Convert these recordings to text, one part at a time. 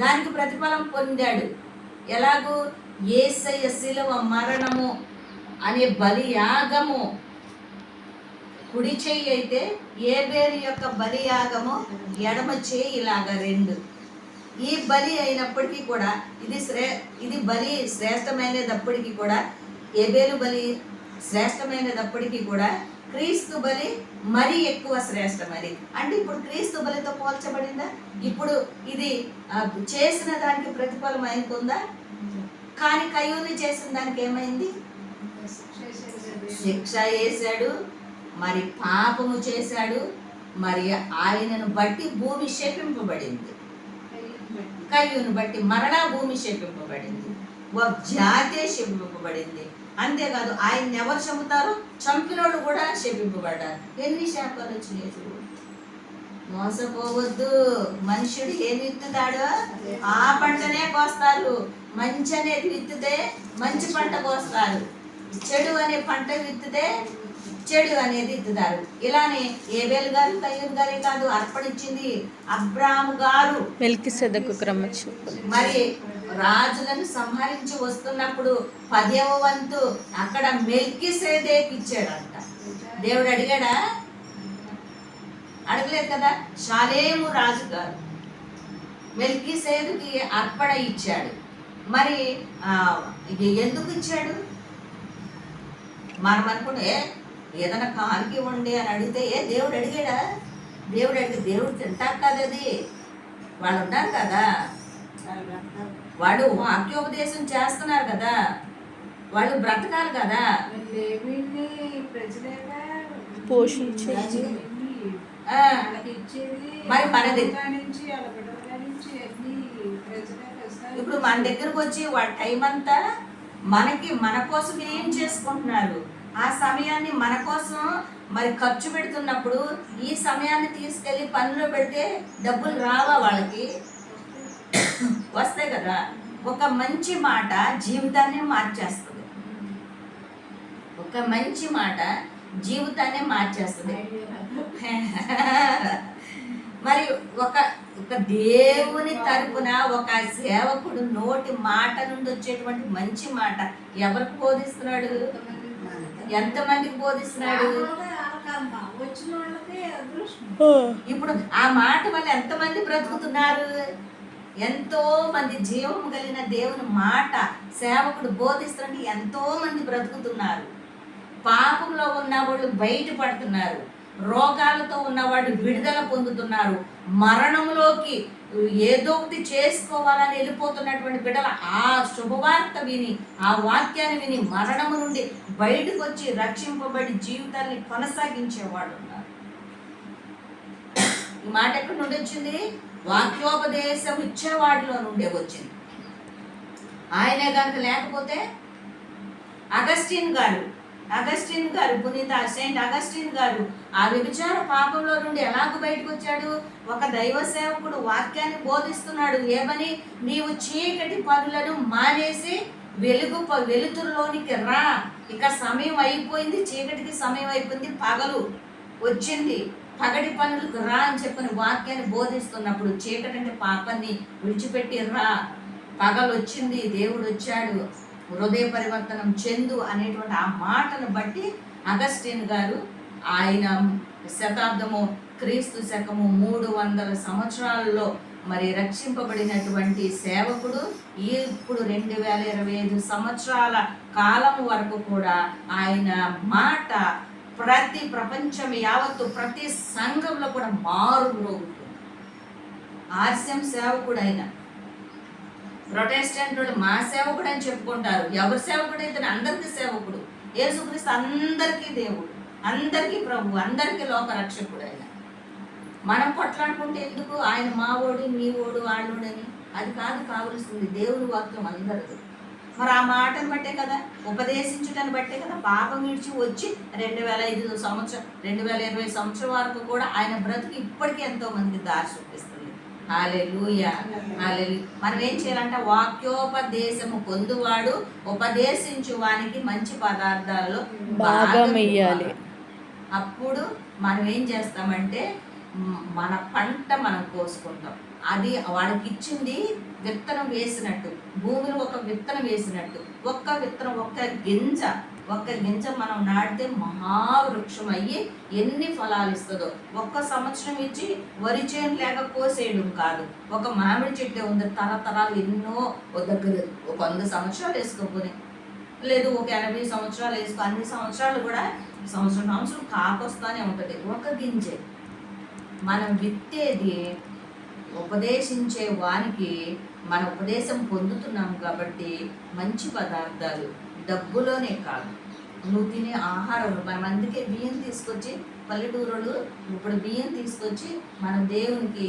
దానికి ప్రతిఫలం పొందాడు. ఎలాగూ ఏసయ్య శిలువ మరణము అనే బలియాగము. కుడి చెయ్యి అయితే ఏబేరు యొక్క బలియాగము ఎడమ చేయి ఇలాగా రెండు. ఈ బలి అయినప్పటికీ కూడా ఇది శ్రే ఇది బలి శ్రేష్టమైనదప్పటికీ కూడా ఏబేలు బలి శ్రేష్టమైనదప్పటికీ కూడా క్రీస్తు బలి మరీ ఎక్కువ శ్రేష్టమని అంటే ఇప్పుడు క్రీస్తు బలితో పోల్చబడిందా? ఇప్పుడు ఇది చేసిన దానికి ప్రతిఫలం ఆయనకుందా కానీ కయ్యూని చేసిన దానికి ఏమైంది? శిక్ష వేశాడు మరి పాపము చేశాడు మరి ఆయనను బట్టి భూమి శపింపబడింది. కయ్యూను బట్టి మరలా భూమి శపింపబడింది. ఒక జాతే శపింపబడింది. అంతేకాదు ఆయన ఎవరు చంపుతారో చంపినోళ్ళు కూడా శపింపబడ్డారు. ఎన్ని శాపాలు వచ్చినాయి చూడు. మోసపోవద్దు. మనుషుడు ఏమి విత్తుతాడో ఆ పంటనే కోస్తారు. మంచి అనేది విత్తుతే మంచి పంట కోస్తారు. చెడు అనే పంట విత్తుతే చెడు అనేది విత్తుతారు ఇలానే ఏబేలు గారు కయ్యూరు గారే కాదు అర్పణించింది అబ్రాము గారు. మరి రాజులను సంహరించి వస్తున్నప్పుడు పదవ వంతు అక్కడ మెల్కి సేదేకి అంట దేవుడు అడిగాడా? అడగలేదు కదా? షాలేము రాజు గారు మెల్కి సేదుకి అర్పణ ఇచ్చాడు. మరి ఆ, ఎందుకు ఇచ్చాడు? మనం అనుకుంటే "ఏ, ఏదైనా కానికి ఉండి అని అడిగితే ఏ దేవుడు అడిగాడా? దేవుడు అడిగి దేవుడు తింటారు కదా అది? వాళ్ళు ఉన్నారు కదా? వాడు వాక్యోపదేశం చేస్తున్నారు కదా వాళ్ళు బ్రతకాలి కదా. మరి మనది- ఇప్పుడు మన దగ్గరకు వచ్చి వాళ్ళ టైం అంతా మనకి మన కోసం ఏం చేసుకుంటున్నారు? ఆ సమయాన్ని మన కోసం మరి ఖర్చు పెడుతున్నప్పుడు ఈ సమయాన్ని తీసుకెళ్ళి పనిలో పెడితే డబ్బులు రావా వాళ్ళకి? వస్తాయి కదా. ఒక మంచి మాట జీవితాన్ని మార్చేస్తుంది. ఒక మంచి మాట జీవితాన్ని మార్చేస్తుంది. మరి ఒక ఒక దేవుని తరపున ఒక సేవకుడు నోటి మాట నుండి వచ్చేటువంటి మంచి మాట ఎవరికి బోధిస్తున్నాడు? ఎంతమందికి బోధిస్తున్నాడు? ఇప్పుడు ఆ మాట వల్ల ఎంతమంది బ్రతుకుతున్నారు? ఎంతో మంది జీవం కలిగిన దేవుని మాట సేవకుడు బోధిస్తుంటే ఎంతో మంది బ్రతుకుతున్నారు. పాపంలో ఉన్న వాళ్ళు బయటపడుతున్నారు. రోగాలతో ఉన్నవాళ్ళు విడుదల పొందుతున్నారు. మరణంలోకి ఏదో ఒకటి చేసుకోవాలని వెళ్ళిపోతున్నటువంటి బిడ్డలు ఆ శుభవార్త విని ఆ వాక్యాన్ని విని మరణము నుండి బయటకు వచ్చి రక్షింపబడి జీవితాన్ని కొనసాగించేవాళ్ళు ఉన్నారు. ఈ మాట ఎక్కడి నుండి వచ్చింది? వాక్యోపదేశం ఇచ్చేవాడిలో నుండే వచ్చింది. ఆయనే కనుక లేకపోతే అగస్టిన్ గారు అగస్టిన్ గారు పునీత సెయింట్ అగస్టిన్ గారు ఆ వ్యభిచార పాపంలో నుండి ఎలాగ బయటకు వచ్చాడు? ఒక దైవ సేవకుడు వాక్యాన్ని బోధిస్తున్నాడు. ఏమని? నీవు చీకటి పనులను మానేసి వెలుగు ప- వెలుతురులోనికి రా. ఇక సమయం అయిపోయింది చీకటికి సమయం అయిపోయింది పగలు వచ్చింది. పగటి పనులకు రా అని చెప్పిన వాక్యాన్ని బోధిస్తున్నప్పుడు చీకటి అంటే పాపాన్ని విడిచిపెట్టి రా పగలు వచ్చింది దేవుడు వచ్చాడు హృదయ పరివర్తనం చెందు అనేటువంటి ఆ మాటను బట్టి అగస్టిన్ గారు ఆయన శతాబ్దము క్రీస్తు శకము మూడు వందల సంవత్సరాలలో మరి రక్షింపబడినటువంటి సేవకుడు ఇప్పుడు రెండు వేల ఇరవై ఐదు సంవత్సరాల కాలం వరకు కూడా ఆయన మాట ప్రతి ప్రపంచం యావత్తు ప్రతి సంఘంలో కూడా మారు మ్రోగుతుంది ఆర్స్యం సేవకుడు అయినా ప్రొటెస్టెంట్లు మా సేవకుడు అని చెప్పుకుంటారు. ఎవరి సేవకుడు అయితే అందరికీ సేవకుడు. యేసుక్రీస్తు అందరికీ దేవుడు అందరికీ ప్రభు అందరికీ లోక రక్షకుడు ఆయన మనం కొట్లాడుకుంటే ఎందుకు ఆయన మా ఓడి మీ ఓడు వాళ్ళోడని అది కాదు కావలసింది దేవుని వాక్యం అందరిది. మరి ఆ మాటను బట్టే కదా ఉపదేశించటాన్ని బట్టే కదా పాపం విడిచి వచ్చి రెండు వేల ఐదు సంవత్సరం రెండు వేల ఇరవై సంవత్సరం వరకు కూడా ఆయన బ్రతుకు ఇప్పటికీ ఎంతో మందికి దారి చూపిస్తుంది. హాలెలూయ హాలెలు మనం ఏం చేయాలంటే వాక్యోపదేశము పొందువాడు ఉపదేశించు వానికి మంచి పదార్థాలలో భాగం ఇయ్యాలి. అప్పుడు మనం ఏం చేస్తామంటే మన పంట మనం కోసుకుంటాం. అది వాళ్ళకి ఇచ్చింది విత్తనం వేసినట్టు భూమిలో ఒక విత్తనం వేసినట్టు ఒక్క విత్తనం ఒక్క గింజ ఒక్క గింజ మనం నాటితే మహావృక్షం అయ్యి ఎన్ని ఫలాలు ఇస్తుందో. ఒక్క సంవత్సరం ఇచ్చి వరి చేను లేక కోసేయడం కాదు. ఒక మామిడి చెట్టు ఉంది తరతరాలు ఎన్నో దగ్గర ఒక వంద సంవత్సరాలు వేసుకోపోయి లేదు ఒక ఎనభై సంవత్సరాలు వేసుకో అన్ని సంవత్సరాలు కూడా సంవత్సరం సంవత్సరం కాకొస్తానే ఉంటుంది. ఒక గింజే. మనం విత్తేది ఉపదేశించే వానికి మన ఉపదేశం పొందుతున్నాం కాబట్టి మంచి పదార్థాలు డబ్బులోనే కాదు. నువ్వు తినే ఆహారం మనం అందుకే బియ్యం తీసుకొచ్చి పల్లెటూరులు ఇప్పుడు బియ్యం తీసుకొచ్చి మన దేవునికి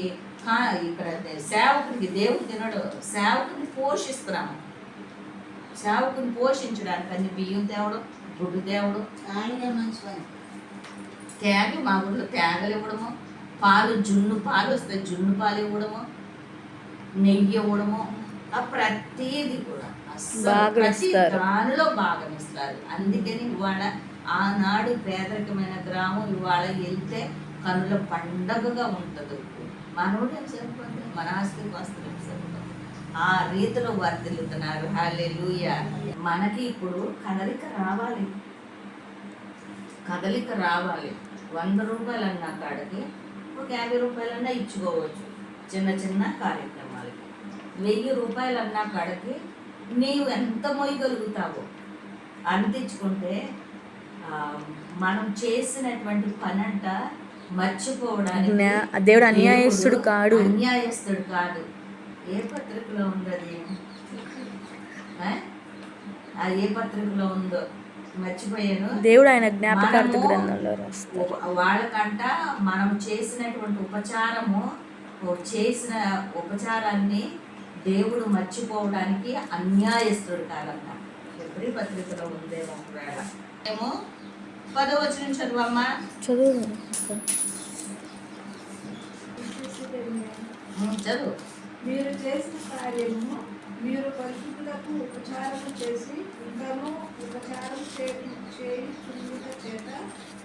ఇక్కడ సేవకునికి దేవుడు తినడు. సేవకుని పోషిస్తున్నాము సేవకుని పోషించడానికి అన్ని బియ్యం తేవడం గుడ్డు తేవడం ఆయనే మంచి పని తేగ మా ఊళ్ళో తేగలు ఇవ్వడము పాలు జున్ను పాలు వస్తాయి. జున్ను పాలు ఇవ్వడము నెయ్యి ఇవ్వడము ఆ ప్రతిది కూడా. ప్రతి. దానిలో భాగం ఇస్తారు. అందుకని ఇవాళ ఆనాడు పేదరికమైన గ్రామం ఇవాళ వెళ్తే కనుల పండగగా ఉంటుంది. మనోడు ఏం సరిపోతుంది మన ఆస్తి సరిపోతుంది ఆ రీతిలో వర్తిల్లుతున్నారు హాలెలూయ మనకి ఇప్పుడు కదలిక రావాలి. కదలిక రావాలి. వంద రూపాయలు అన్న కాడికి ఒక యాభై రూపాయలన్నా ఇచ్చుకోవచ్చు. చిన్న చిన్న కార్యక్రమాలకి. వెయ్యి రూపాయలు అన్న కాడికి నీవు ఎంత మోయగలుగుతావో అందించుకుంటే ఆ, మనం చేసినటువంటి పనంట మర్చిపోవడానికి దేవుడు అన్యాయస్తుడు కాడు. అన్యాయస్తుడు కాదు. ఏ పత్రికలో ఉంది అది ఏ పత్రికలో ఉందో? దేవుడు ఆయన జ్ఞాపకార్థ గ్రంథంలో రాస్తారు వాళ్ళకంట మనం చేసినటువంటి ఉపచారము చేసిన ఉపచారాన్ని దేవుడు మర్చిపోవడానికి అన్యాయస్తుడు కాదంట. ఎప్పుడు పత్రికలో ఉందేమో ఒకవేళ. ఏమో పదవచనం చదువమ్మా. చదువు. చదువు. మీరు చేసిన కార్యము మీరు పరిశుద్ధులకు ఉపచారము చేసి ఇంకనూ ఉపచారం చేయుచుండుట చేత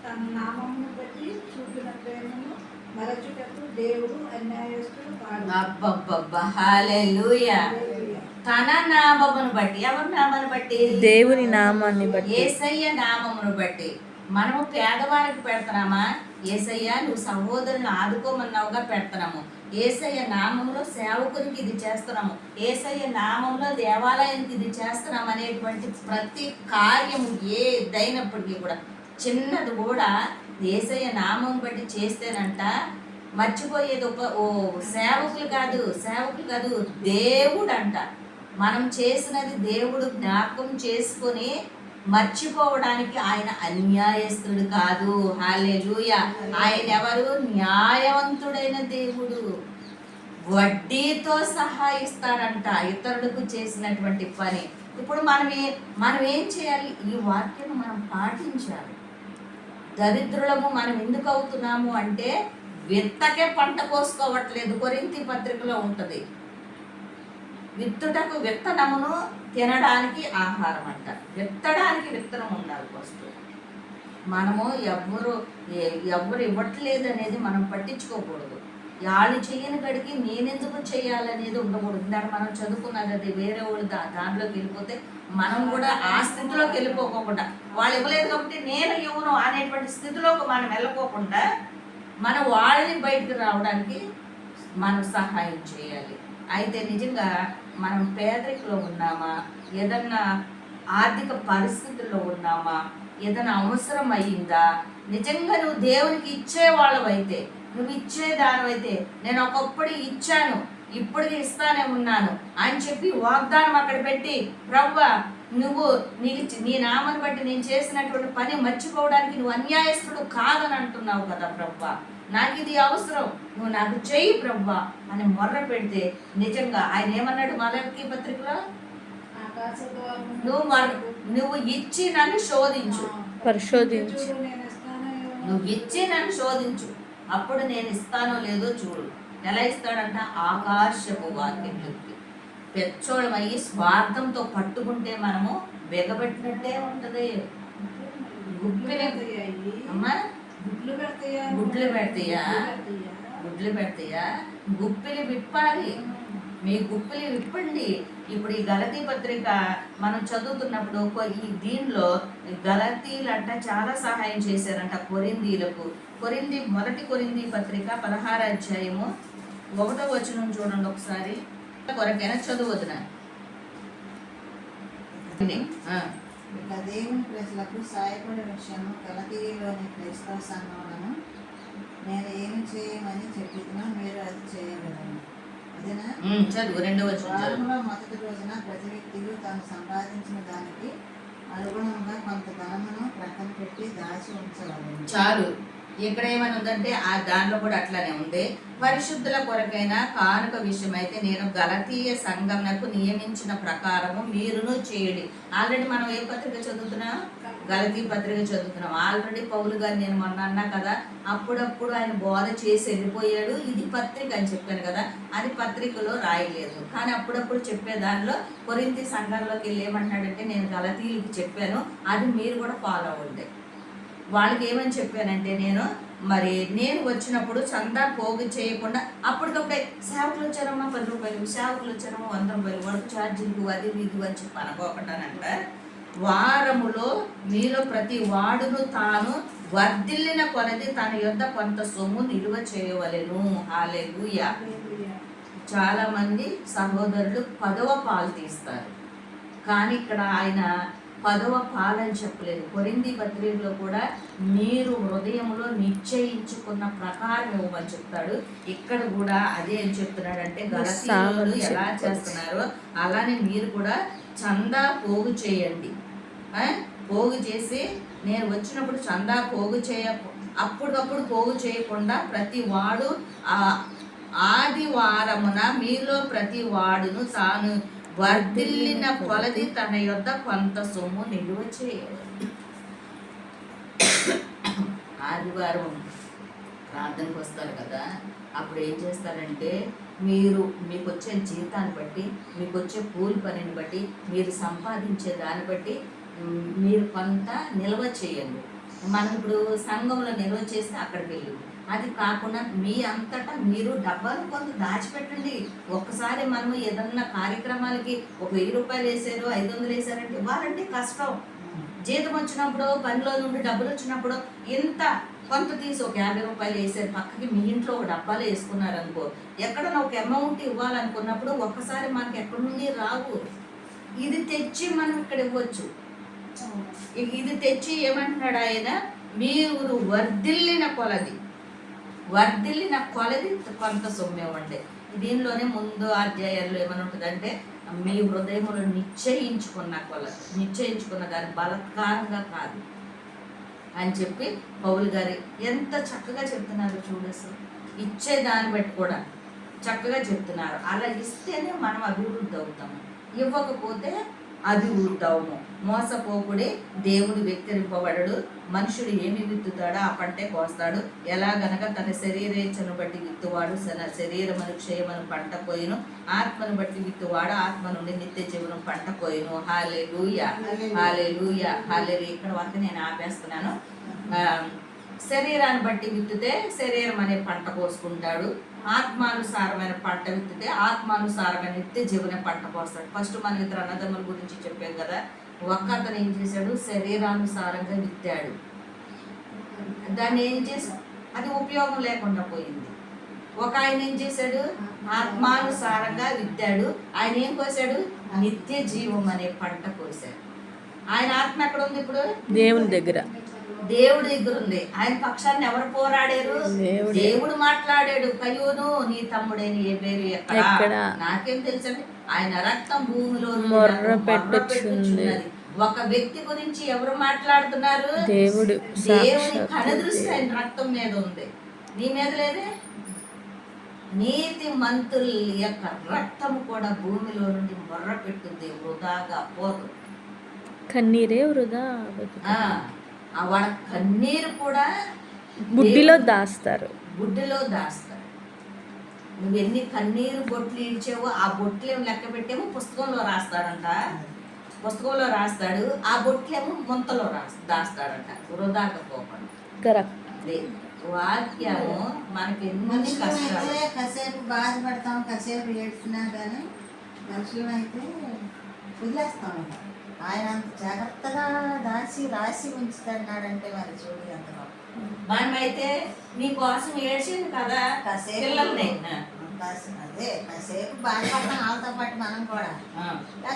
తన నామమును బట్టి చూపిన ప్రేమను మరచుటకు దేవుడు అన్యాయస్తుడు కాడు. అబ్బబ్బబ్బా హల్లెలూయా. తన నామమును బట్టి ఎవరి నామమును బట్టి? దేవుని నామాన్ని బట్టి. ఏసయ్య నామమును బట్టి. మనము పేదవారికి పెడుతున్నామా? ఏసయ్య నువ్వు సహోదరుని ఆదుకోమన్నావుగా పెడుతున్నాము. ఏసయ్య నామంలో సేవకునికి ఇది చేస్తున్నాము. ఏసయ్య నామంలో దేవాలయానికి ఇది చేస్తున్నాం అనేటువంటి ప్రతి కార్యము ఏదైనప్పటికీ కూడా చిన్నది కూడా ఏసయ్య నామం బట్టి చేస్తేనంట మర్చిపోయేది ఒక ఓ సేవకులు కాదు సేవకులు కాదు దేవుడు అంట మనం చేసినది దేవుడు జ్ఞాపకం చేసుకొని మర్చిపోవడానికి ఆయన అన్యాయస్తుడు కాదు. హాలెలూయ ఆయన ఎవరు? న్యాయవంతుడైన దేవుడు. వడ్డీతో సహా ఇస్తాడంట ఇతరులకు చేసినటువంటి పని. ఇప్పుడు మనం మనం ఏం చేయాలి? ఈ వాక్యం మనం పాటించాలి. దరిద్రులము మనం ఎందుకు అవుతున్నాము అంటే విత్తకే పంట కోసుకోవట్లేదు. కొరింతి పత్రికలో ఉంటుంది. విత్తుటకు విత్తనమును తినడానికి ఆహారం అంట విత్తడానికి విత్తనం ఉండాలి ఫస్ట్ మనము ఎవ్వరు ఎవ్వరు ఇవ్వట్లేదు అనేది మనం పట్టించుకోకూడదు. వాళ్ళు చేయని కడికి నేనెందుకు చేయాలనేది ఉండకూడదు. దాన్ని మనం చదువుకున్నది అది వేరే వాళ్ళు దా దాంట్లోకి వెళ్ళిపోతే మనం కూడా ఆ స్థితిలోకి వెళ్ళిపోకుండా వాళ్ళు ఇవ్వలేదు కాబట్టి నేను ఇవ్వను అనేటువంటి స్థితిలోకి మనం వెళ్ళిపోకుండా మనం వాళ్ళని బయటకు రావడానికి మనం సహాయం చేయాలి. అయితే నిజంగా మనం పేదరికలో ఉన్నామా? ఏదన్నా ఆర్థిక పరిస్థితుల్లో ఉన్నామా? ఏదైనా అవసరం అయ్యిందా నిజంగా నువ్వు దేవునికి ఇచ్చేవాళ్ళవైతే నువ్వు ఇచ్చేదానివైతే నేను ఒకప్పుడు ఇచ్చాను ఇప్పటికి ఇస్తానే ఉన్నాను అని చెప్పి వాగ్దానం అక్కడ పెట్టి ప్రవ్వ నువ్వు నీకు నీ నామని బట్టి నేను చేసినటువంటి పని మర్చిపోవడానికి నువ్వు అన్యాయస్తుడు కాదని అంటున్నావు కదా ప్రవ్వా. నాకు ఇది అవసరం. నువ్వు నాకు చెయ్యి ప్రవ్వా అని మొర్ర పెడితే నిజంగా ఆయన ఏమన్నాడు మలకి పత్రికలో? నువ్వు నువ్వు ఇచ్చి నన్ను శోధించు. పరిశోధించు. నువ్వు ఇచ్చి నన్ను శోధించు. అప్పుడు నేను ఇస్తానో లేదో చూడు. ఎలా ఇస్తాడంట? ఆకాశపు వాక్యం చెప్పి పెచ్చోళమయ్యి స్వార్థంతో పట్టుకుంటే మనము బెగబెట్టినట్టే ఉంటది. అమ్మా. గుడ్లు పెడతాయా? గుడ్లు పెడతాయా? గుడ్లు పెడతాయా? గుప్పిలి విప్పాలి. మీ గుప్పిలి విప్పండి. ఇప్పుడు ఈ గలతీ పత్రిక మనం చదువుతున్నప్పుడు ఈ దీనిలో గలతీలంట చాలా సహాయం చేశారంట కొరిందీలకు. కొరింది మొదటి కొరింది పత్రిక పదహారు అధ్యాయము ఒకటో వచనం చూడండి ఒకసారి. కొరకైనా చదువుతున్నా ఇక దేవుని ప్రజలకు సాయపడే విషయము గలతీలోని క్రైస్తవ సంఘములను నేను ఏమి చేయమని చెప్పినా మీరు అది చేయగలరు. అదేనా? చదువు రెండో వచనం చదువు. వారంలో మొదటి రోజున ప్రతి వ్యక్తియు తాను సంపాదించిన దానికి అనుగుణంగా కొంత ధనమును ప్రక్కన పెట్టి దాచి ఉంచవలెను. చాలు. ఇక్కడ ఏమైనా ఉందంటే ఆ దానిలో కూడా అట్లానే ఉంది. పరిశుద్ధుల కొరకైన కానుక విషయమైతే నేను గలతీయ సంఘంకు నియమించిన ప్రకారము మీరును చేయండి. ఆల్రెడీ మనం ఏ పత్రిక చదువుతున్నాం? గలతీ పత్రిక చదువుతున్నాం. ఆల్రెడీ పౌలు గారు నేను మొన్న అన్నా కదా అప్పుడప్పుడు ఆయన బోధ చేసి వెళ్ళిపోయాడు. ఇది పత్రిక అని చెప్పాను కదా అది పత్రికలో రాయలేదు. కానీ అప్పుడప్పుడు చెప్పే దానిలో కొరింతి సంఘంలోకి వెళ్ళి ఏమంటున్నాడంటే నేను గలతీలకి చెప్పాను అది మీరు కూడా ఫాలో అవ్వండి. వాళ్ళకి ఏమని చెప్పానంటే నేను మరి నేను వచ్చినప్పుడు చందా పోగు చేయకుండా అప్పటికప్పుడే సేవకులు వచ్చారమ్మా పది రూపాయలు సేవకులు వచ్చారమ్మా వంద రూపాయలు వరకు ఛార్జీలు అది ఇది అని చెప్పి అనుకోకుండానంట. వారములో మీలో ప్రతి వాడును తాను వర్ధిల్లిన కొలది తన యొద్ద కొంత సొమ్ము నిలువ చేయవలెను. హాలెలూయా. చాలా చాలామంది సహోదరులు పదవ పాలు తీస్తారు. కానీ ఇక్కడ ఆయన పదవ పాలని చెప్పలేదు. కొరింది పత్రికలో కూడా మీరు హృదయంలో నిశ్చయించుకున్న ప్రకారం ఇవ్వమని చెప్తాడు. ఇక్కడ కూడా అదే అని చెప్తున్నాడు అంటే గలతీయులు ఎలా చేస్తున్నారో అలానే మీరు కూడా చందా పోగు చేయండి? పోగు చేసి నేను వచ్చినప్పుడు చందా పోగు చేయ అప్పటికప్పుడు పోగు చేయకుండా ప్రతి వాడు ఆ ఆదివారమున మీలో ప్రతి వాడును తాను వర్ధిల్లిన కొలది తన యొద్ద కొంత సొమ్ము నిలువ చేయాలి ఆదివారం ప్రార్థనకు వస్తారు కదా అప్పుడు ఏం చేస్తారంటే మీరు మీకు వచ్చే జీతాన్ని బట్టి మీకు వచ్చే కూలి పనిని బట్టి మీరు సంపాదించే దాన్ని బట్టి మీరు కొంత నిల్వ చేయండి. మనం ఇప్పుడు సంఘంలో నిల్వ చేస్తే అక్కడికి వెళ్ళి అది కాకుండా మీ అంతటా మీరు డబ్బాలు కొంత దాచిపెట్టండి. ఒక్కసారి మనము ఏదన్నా కార్యక్రమాలకి ఒక వెయ్యి రూపాయలు వేసారు ఐదు వందలు వేసారంటే ఇవ్వాలంటే కష్టం. జీతం వచ్చినప్పుడు పనిలో నుండి డబ్బులు వచ్చినప్పుడు ఇంత కొంత తీసి ఒక యాభై రూపాయలు వేసారు పక్కకి మీ ఇంట్లో ఒక డబ్బాలు వేసుకున్నారు అనుకో ఎక్కడన్నా ఒక అమౌంట్ ఇవ్వాలనుకున్నప్పుడు ఒక్కసారి మనకి ఎక్కడి నుండి రావు. ఇది తెచ్చి మనం ఇక్కడ ఇవ్వచ్చు. ఇది తెచ్చి ఏమంటున్నాడు ఆయన? మీరు వర్ధిల్లిన కొలది. వర్ధిల్లిన కొలది కొంత సొమ్ము ఇవ్వండి దీనిలోనే ముందు అధ్యాయాల్లో ఏమని ఉంటుందంటే మీ హృదయములు నిశ్చయించుకున్న కొల నిశ్చయించుకున్న దాని బలత్కారంగా కాదు అని చెప్పి పౌలు గారి ఎంత చక్కగా చెప్తున్నారు చూడసు ఇచ్చే దాన్ని బట్టి కూడా చక్కగా చెప్తున్నారు. అలా ఇస్తేనే మనం అభివృద్ధి అవుతాము. ఇవ్వకపోతే అది ఊరుతావును. మోసపోకుడే దేవుడు వెక్కిరింపబడడు. మనుషుడు ఏమి విత్తుతాడో ఆ పంటే కోస్తాడు. ఎలాగనగా తన శరీరేచ్ఛను బట్టి విత్తువాడు తన శరీరమును క్షయమను పంట కోయును ఆత్మను బట్టి విత్తువాడు ఆత్మ నుండి నిత్య జీవనం పంట కోయును హాలే లూయా హాలే లూయా హాలే ఇక్కడ వరకు నేను ఆపేస్తున్నాను. ఆ, శరీరాన్ని బట్టి విత్తితే శరీరం అనే పంట కోసుకుంటాడు ఆత్మానుసారమైన పంట విత్తితే ఆత్మానుసారమైన నిత్య జీవన పంట కోస్తాడు ఫస్ట్ మనం ఇద్దరు అన్నదమ్ముల గురించి చెప్పాం కదా ఒక్క అతను ఏం చేశాడు? శరీరానుసారంగా విత్తాడు. దాన్ని ఏం చేసి అది ఉపయోగం లేకుండా పోయింది. ఒక ఆయన ఏం చేశాడు? ఆత్మానుసారంగా విత్తాడు. ఆయన ఏం కోసాడు నిత్య జీవం అనే పంట కోసాడు ఆయన ఆత్మ ఎక్కడ ఉంది ఇప్పుడు? దేవుని దగ్గర. దేవుడి దగ్గర ఉంది ఆయన పక్షాన్ని ఎవరు పోరాడారు? దేవుడే. మాట్లాడాడు. కయ్యూను నీ తమ్ముడైన ఏ పేరు ఎక్కడ? నాకేం తెలుసండి? ఆయన రక్తం భూమిలో పెట్టుచున్నది. ఒక వ్యక్తి గురించి ఎవరు మాట్లాడుతున్నారు? దేవుడు దేవుని కనుదృష్టి ఆయన రక్తం మీద ఉంది. నీ మీద లేదే? నీతి మంతుల యొక్క రక్తము కూడా భూమిలో నుండి మొర్ర పెట్టుద్ది. వృధాగా పోదు. కన్నీరే వృధా. ఆ, వాళ్ళ కన్నీరు కూడా బుడ్డిలో దాస్తారు. బుడ్డిలో దాస్తారు. నువ్వు ఎన్ని కన్నీరు బొట్లు ఇచ్చావో ఆ బొట్లు ఏమో లెక్క పెట్టేమో పుస్తకంలో రాస్తాడంట. పుస్తకంలో రాస్తాడు ఆ బొట్లేమో ముంతలో రాస్ దాస్తాడంట. వృధాగా పోకుండా. కరెక్ట్. వాక్యము మనకి ఎన్ని కష్టాలు. కాసేపు బాధపడతాం కాసేపు ఏడ్చినా కానీ మనుషులు అయితే వదిలేస్తాం. ఆయన అంత జాగ్రత్తగా దాచి రాసి ఉంచుతున్నాడంటే మరి చూడు ఎంత గొప్ప. మనమైతే నీ కోసం ఏడ్చింది కదా కాసేపు అదే కాసేపు బాధపడతాం వాళ్ళతో పాటు మనం కూడా.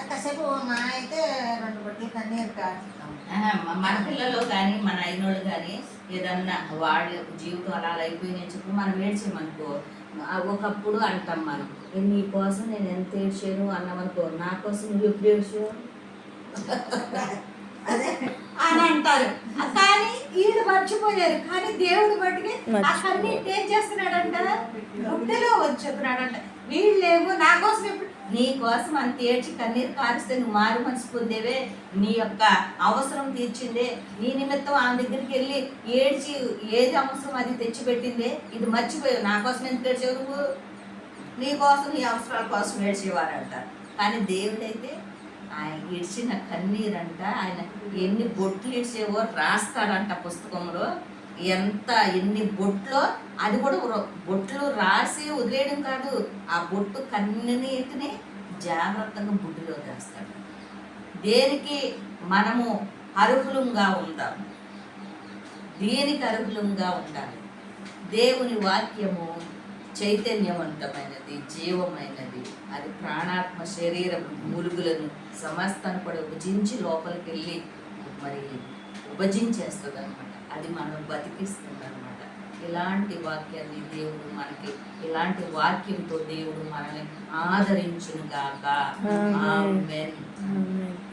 కాసేపు మా అయితే రెండు బొట్లు కన్నీరు మన పిల్లలు కానీ మన అయినోళ్ళు కానీ ఏదన్నా వాళ్ళ జీవితం అలా అలా అయిపోయింది అని చెప్పి మనం ఏడ్చామనుకో ఒకప్పుడు అంటాం మనం "ఏ, నీ కోసం నేను ఎంత ఏడ్చాను అన్నామనుకో నా కోసం నువ్వు ఎప్పుడు ఏడ్చావు? అదే అని అంటారు. కానీ వీళ్ళు మర్చిపోయారు. కానీ దేవుడు బట్టి. కన్నీటి ఏం చేస్తున్నాడంట? గుడ్డలో వచ్చుతున్నాడంట వీళ్ళేమో నా కోసం ఎప్పుడు? నీ కోసం అంత ఏడ్చి కన్నీరు కారిస్తే నువ్వు మారు మనసు పొందేవే. నీ యొక్క అవసరం తీర్చిందే. నీ నిమిత్తం ఆమె దగ్గరికి వెళ్ళి ఏడ్చి ఏది అవసరం అది తెచ్చిపెట్టిందే. ఇది మర్చిపోయావు. నా కోసం ఎందుకు ఏడ్చావు నువ్వు? నీ కోసం నీ అవసరాల కోసం ఏడ్చేవారంట. కానీ దేవుడైతే ఇడిచిన కన్నీరంట ఆయన ఎన్ని బొట్లు ఇడిచేవో రాస్తాడంట పుస్తకంలో. ఎంత ఎన్ని బొట్లో అది కూడా బొట్లు రాసి వదిలేయడం కాదు ఆ బొట్టు కన్నీటిని జాగ్రత్తగా బుడ్డులో వేస్తాడు దేనికి మనము అర్హులంగా ఉందాం? దేనికి అర్హులంగా ఉండాలి? దేవుని వాక్యము చైతన్యవంతమైనది జీవమైనది. అది ప్రాణాత్మ శరీరం మురుగులను సమస్తాన్ని కూడా విభజించి లోపలికి వెళ్ళి మరి విభజించేస్తుంది అనమాట అది మనం బతికిస్తుంది అనమాట ఇలాంటి వాక్యాన్ని దేవుడు మనకి ఇలాంటి వాక్యంతో దేవుడు మనల్ని ఆదరించును గాక ఆమేన్. ఆమేన్. ఆమేన్.